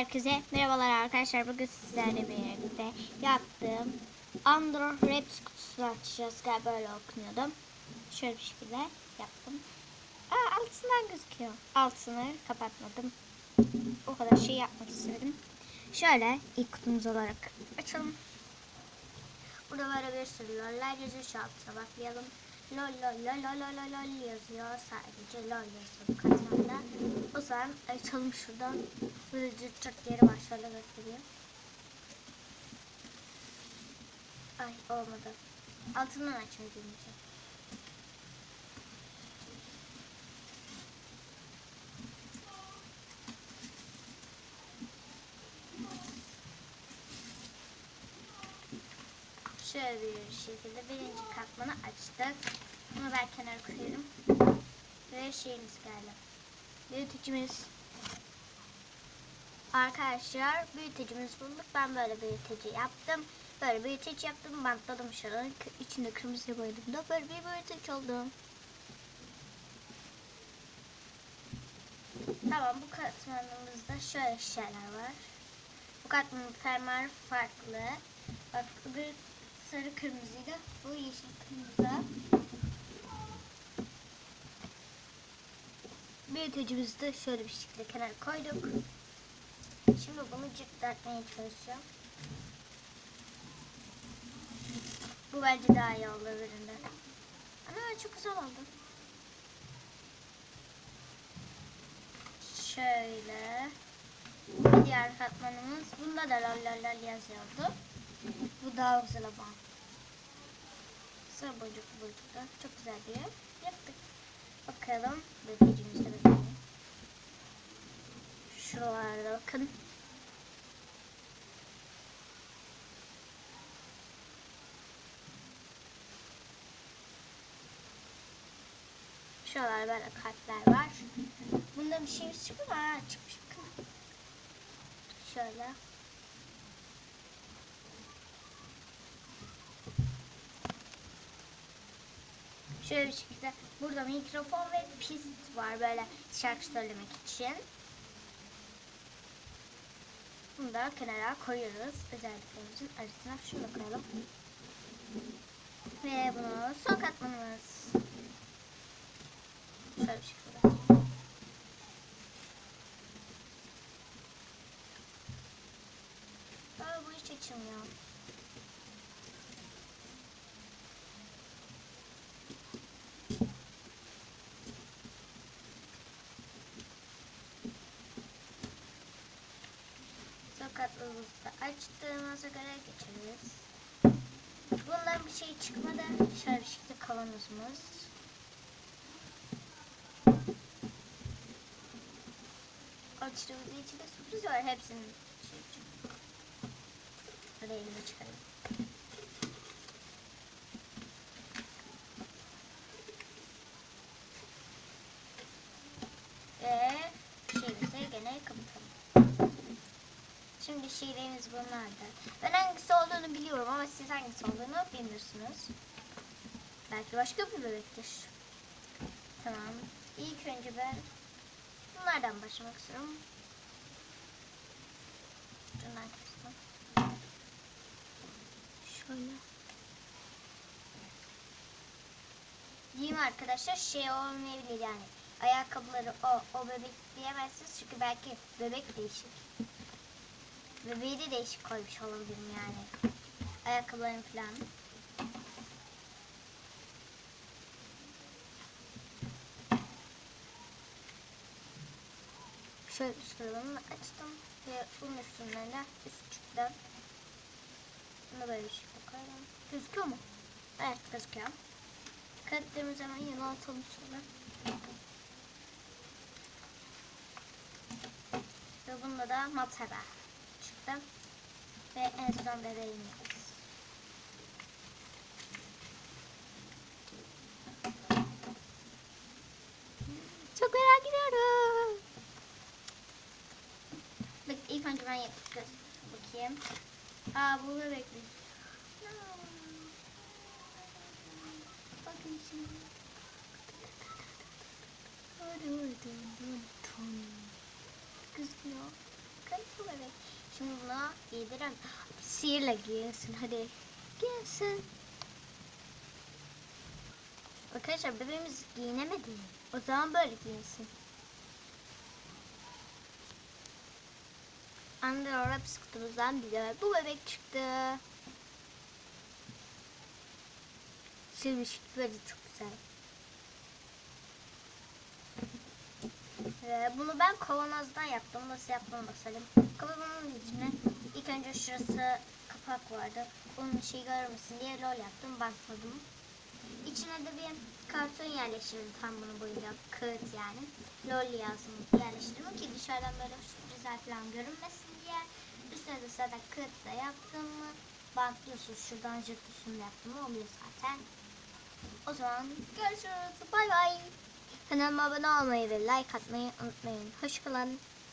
Herkese merhabalar arkadaşlar. Bugün sizlerle birlikte yaptığım Andro Raps kutusunu açacağız. Galiba böyle okunuyordum. Şöyle bir şekilde yaptım. Aa, altından gözüküyor. Altını kapatmadım. O kadar şey yapmak istedim. Şöyle ilk kutumuz olarak açalım. Burada böyle bir sürü loller yazıyor. Şu altına bakmayalım. Lol lol lol lol lol lol yazıyor. Sadece lol yazıyor bu katmanda. O zaman açalım şuradan. Böyle cırt cırt yeri var. Şöyle göstereyim. Ay olmadı. Altından açmayı deneyeceğim. Şöyle bir şekilde birinci katmanı açtık. Bunu ben kenara koyuyorum. Ve şeyimiz geldi. Büyütücümüz. Arkadaşlar büyütücümüz bulduk. Ben böyle büyütücü yaptım. Böyle büyütücü yaptım. Bantladım şuranın içinde kırmızı boyadım da böyle bir büyütücü oldu. Tamam bu katmanımızda şöyle şeyler var. Bu katmanın fermuarı farklı. Bak bir sarı kırmızıydı. Bu yeşil kırmızı. Büyütücümüzü de şöyle bir şekilde kenara koyduk. Şimdi bunu cırtlatmaya çalışacağım. Bu bence daha iyi oldu öbüründen. Ana çok güzel oldu. Şöyle. Diğer katmanımız. Bunda da lol lol lol yazıyordu. Bu daha güzel ama. Sıra boyunca boyutunda. Çok güzel bir yaptık. Bakalım. Büyütücümüzde bakalım. Şuralarda bakın. Şuralarda böyle kalpler var. Bunda bir şey çıkıyor mu? Ha, çıkmış bakın. Şöyle. Şöyle bir şekilde burada mikrofon ve pist var böyle şarkı söylemek için. Bunu da kenara koyuyoruz. Özelliklerimizin arasına şunu da koyalım. Ve bunu son katmanımız. Şöyle bir şekilde. Aa, bu hiç açılmıyor. Sokatlığımızı açtığımıza göre geçeriz. Bundan bir şey çıkmadı. Şöyle bir şekilde kavanozumuz. Açtığımızda içinde sürpriz var. Hepsinin şey için. Böyle Şimdi şiirlerimiz bunlardı. Ben hangisi olduğunu biliyorum ama siz hangisi olduğunu bilmiyorsunuz. Belki başka bir bebektir. Tamam. İlk önce ben bunlardan başlamak istiyorum. Şundan kestim. Şöyle. Diyeyim arkadaşlar şey olmayabilir yani. Ayakkabıları o, o bebek diyemezsiniz çünkü belki bebek değişik. Bebeği de değişik koymuş olabilirim yani. Ayakkabılarım falan. Şöyle sıralarını açtım ve bunun üstünden de üst çıktı. Bunu böyle bir şey koyalım. Gözüküyor mu? Evet gözüküyor. Kağıtlarımızı hemen yana atalım şöyle. Ve bunda da matara çıktı. Ve en son bebeğimiz. Çok merak ediyorum. Bak ilk önce ben yapacağız. Bakayım. Aa bu bebek mi? Bakın şimdi. Bakın bu bebek. Bunu giydirelim. Sihirle giyinsin hadi. Giyinsin. Arkadaşlar bebeğimiz giyinemedi. O zaman böyle giyinsin. Under Wraps kutumuzdan bir de bu bebek çıktı. Silmiş böyle çok güzel. Ee, bunu ben kavanozdan yaptım. Nasıl yaptığımı basalım. Kavanozun içine ilk önce şurası kapak vardı. Onun şey görmesin diye lol yaptım. Bantladım. İçine de bir karton yerleştirdim tam bunu boyunca. Kağıt yani. Lol yazdım yerleştirdim ki dışarıdan böyle sürprizler falan görünmesin diye. Üstüne de zaten kağıtla yaptım mı bantlıyorsun. Şuradan jırtıyorsun yaptım oluyor zaten. O zaman görüşürüz. Bay bay. Kanalıma abone olmayı ve like atmayı unutmayın. Hoşçakalın.